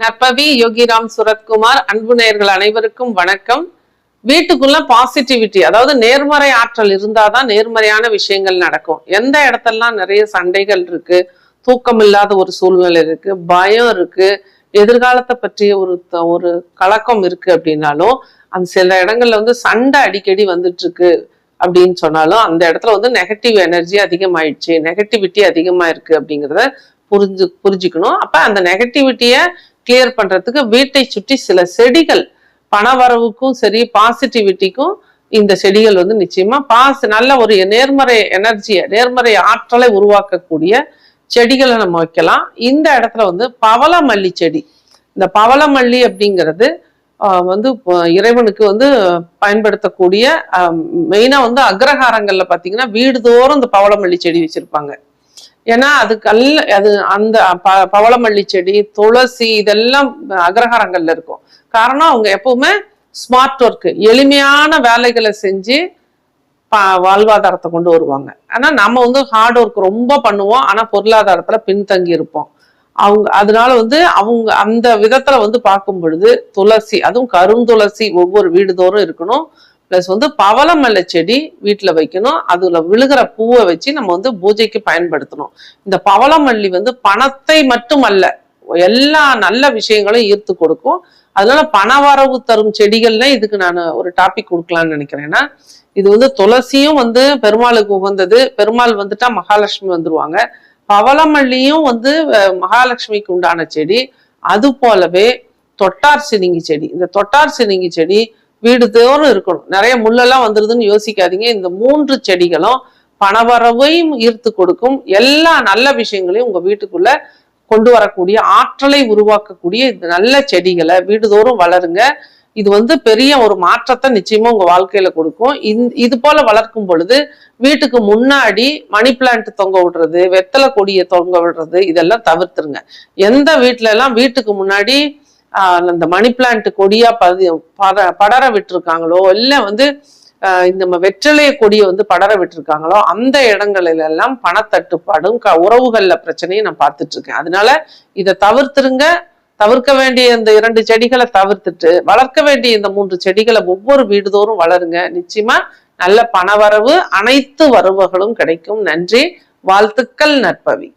நற்பவி யோகிராம் சுரத்குமார் அன்பு நேயர்கள் அனைவருக்கும் வணக்கம். வீட்டுக்குள்ள பாசிட்டிவிட்டி அதாவது நேர்மறை ஆற்றல் இருந்தாதான் நேர்மறையான விஷயங்கள் நடக்கும். எந்த இடத்துலலாம் நிறைய சண்டைகள் இருக்கு தூக்கம் இல்லாத ஒரு சூழ்நிலை இருக்கு பயம் இருக்கு எதிர்காலத்தை பற்றிய ஒரு த- ஒரு கலக்கம் இருக்கு அப்படின்னாலும் அந்த சில இடங்கள்ல வந்து சண்டை அடிக்கடி வந்துட்டு இருக்கு அப்படின்னு சொன்னாலும் அந்த இடத்துல வந்து நெகட்டிவ் எனர்ஜி அதிகமாயிடுச்சு நெகட்டிவிட்டி அதிகமா இருக்கு அப்படிங்கிறத புரிஞ்சு புரிஞ்சுக்கணும். அப்ப அந்த நெகட்டிவிட்டியை கிளியர் பண்றதுக்கு வீட்டை சுற்றி சில செடிகள் பணவரவுக்கும் சரி பாசிட்டிவிட்டிக்கும் இந்த செடிகள் வந்து நிச்சயமா பாஸ் நல்ல ஒரு நேர்மறை எனர்ஜியை நேர்மறை ஆற்றலை உருவாக்கக்கூடிய செடிகளை நம்ம வைக்கலாம். இந்த இடத்துல வந்து பவளமல்லி செடி. இந்த பவளமல்லி அப்படிங்கிறது வந்து இறைவனுக்கு வந்து பயன்படுத்தக்கூடிய மெயினா வந்து அக்ரஹாரங்கள்ல பாத்தீங்கன்னா வீடுதோறும் இந்த பவளமல்லி செடி வச்சிருப்பாங்க. ஏன்னா அது கல் அது அந்த ப பவளமல்லி செடி துளசி இதெல்லாம் அக்ரஹாரங்கள்ல இருக்கும். காரணம் அவங்க எப்பவுமே ஸ்மார்ட் ஒர்க் எளிமையான வேலைகளை செஞ்சு பா வாழ்வாதாரத்தை கொண்டு வருவாங்க. ஆனா நம்ம வந்து ஹார்ட் ஒர்க் ரொம்ப பண்ணுவோம் ஆனா பொருளாதாரத்துல பின்தங்கி இருப்போம். அவங்க அதனால வந்து அவங்க அந்த விதத்துல வந்து பார்க்கும் பொழுது துளசி அதுவும் கருந்துளசி ஒவ்வொரு வீடுதோறும் இருக்கணும். ப்ளஸ் வந்து பவளமல்ல செடி வீட்டில் வைக்கணும். அதில் விழுகிற பூவை வச்சு நம்ம வந்து பூஜைக்கு பயன்படுத்தணும். இந்த பவளமல்லி வந்து பணத்தை மட்டுமல்ல எல்லா நல்ல விஷயங்களும் ஈர்த்து கொடுக்கும். அதனால பணவரவு தரும் செடிகள்ல இதுக்கு நான் ஒரு டாபிக் கொடுக்கலாம்னு நினைக்கிறேன்னா இது வந்து துளசியும் வந்து பெருமாளுக்கு உகந்தது. பெருமாள் வந்துட்டா மகாலட்சுமி வந்துருவாங்க. பவளமல்லியும் வந்து மகாலட்சுமிக்கு உண்டான செடி. அது போலவே தொட்டார் சினிங்கி செடி. இந்த தொட்டார் சினிங்கி செடி வீடு தோறும் இருக்கணும். நிறைய முள்ளெல்லாம் வந்துருதுன்னு யோசிக்காதீங்க. இந்த மூன்று செடிகளும் பணவரவையும் ஈர்த்து கொடுக்கும் எல்லா நல்ல விஷயங்களையும் உங்க வீட்டுக்குள்ள கொண்டு வரக்கூடிய ஆற்றலை உருவாக்கக்கூடிய இந்த நல்ல செடிகளை வீடுதோறும் வளருங்க. இது வந்து பெரிய ஒரு மாற்றத்தை நிச்சயமா உங்க வாழ்க்கையில கொடுக்கும். இது போல வளர்க்கும் பொழுது வீட்டுக்கு முன்னாடி மணி பிளான்ட் தொங்க விடுறது வெத்தலை கொடியை தொங்க விடுறது இதெல்லாம் தவிர்த்துருங்க. எந்த வீட்டுல எல்லாம் வீட்டுக்கு முன்னாடி அந்த மணி பிளான்ட் கொடியா பதி பட படர விட்டுருக்காங்களோ இல்லை வந்து ஆஹ், இந்த வெற்றிலைய கொடியை வந்து படர விட்டுருக்காங்களோ அந்த இடங்களிலெல்லாம் பணத்தட்டுப்பாடும் க உறவுகள்ல பிரச்சனையும் நான் பார்த்துட்டு இருக்கேன் அதனால இதை தவிர்த்துருங்க. தவிர்க்க வேண்டிய இந்த இரண்டு செடிகளை தவிர்த்துட்டு வளர்க்க வேண்டிய இந்த மூன்று செடிகளை ஒவ்வொரு வீடுதோறும் வளருங்க. நிச்சயமா நல்ல பணவரவு அனைத்து வரவுகளும் கிடைக்கும். நன்றி. வாழ்த்துக்கள் நற்பவி.